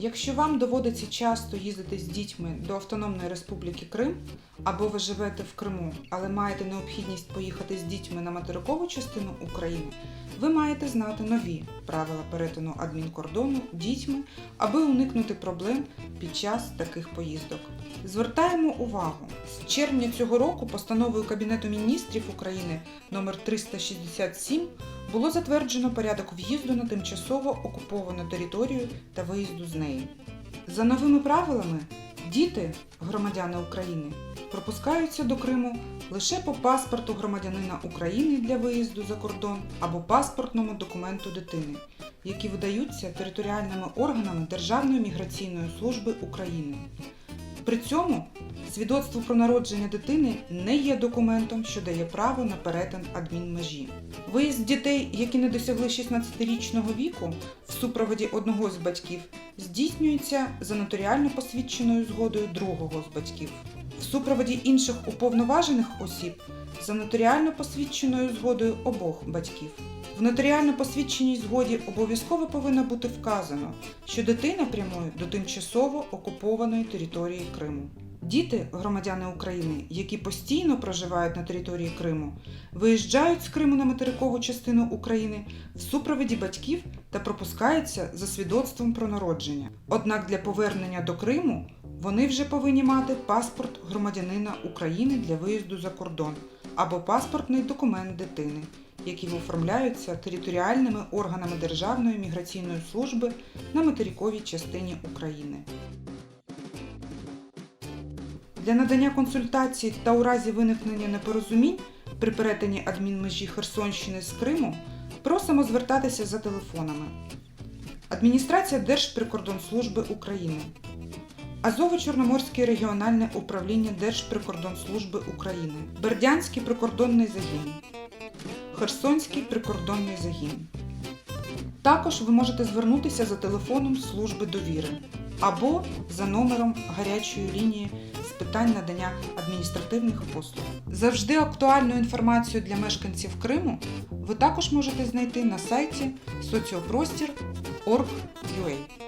Якщо вам доводиться часто їздити з дітьми до Автономної Республіки Крим, або ви живете в Криму, але маєте необхідність поїхати з дітьми на материкову частину України, ви маєте знати нові правила перетину адмінкордону дітьми, аби уникнути проблем під час таких поїздок. Звертаємо увагу, з червня цього року постановою Кабінету міністрів України номер 367 було затверджено порядок в'їзду на тимчасово окуповану територію та виїзду з неї. За новими правилами, діти, громадяни України, пропускаються до Криму лише по паспорту громадянина України для виїзду за кордон або паспортному документу дитини, які видаються територіальними органами Державної міграційної служби України. При цьому свідоцтво про народження дитини не є документом, що дає право на перетин адмінмежі. Виїзд дітей, які не досягли 16-річного віку, в супроводі одного з батьків здійснюється за нотаріально посвідченою згодою другого з батьків. Супроводі інших уповноважених осіб за нотаріально посвідченою згодою обох батьків. В нотаріально посвідченій згоді обов'язково повинно бути вказано, що дитина прямує до тимчасово окупованої території Криму. Діти, громадяни України, які постійно проживають на території Криму, виїжджають з Криму на материкову частину України в супроводі батьків та пропускаються за свідоцтвом про народження. Однак для повернення до Криму вони вже повинні мати паспорт громадянина України для виїзду за кордон або паспортний документ дитини, які оформляються територіальними органами Державної міграційної служби на материковій частині України. Для надання консультацій та у разі виникнення непорозумінь при перетині адмінмежі Херсонщини з Криму просимо звертатися за телефонами. Адміністрація Держприкордонслужби України, Азово-Чорноморське регіональне управління Держприкордонслужби України, Бердянський прикордонний загін, Херсонський прикордонний загін. Також ви можете звернутися за телефоном служби довіри або за номером гарячої лінії з питань надання адміністративних послуг. Завжди актуальну інформацію для мешканців Криму ви також можете знайти на сайті socioprostir.org.ua.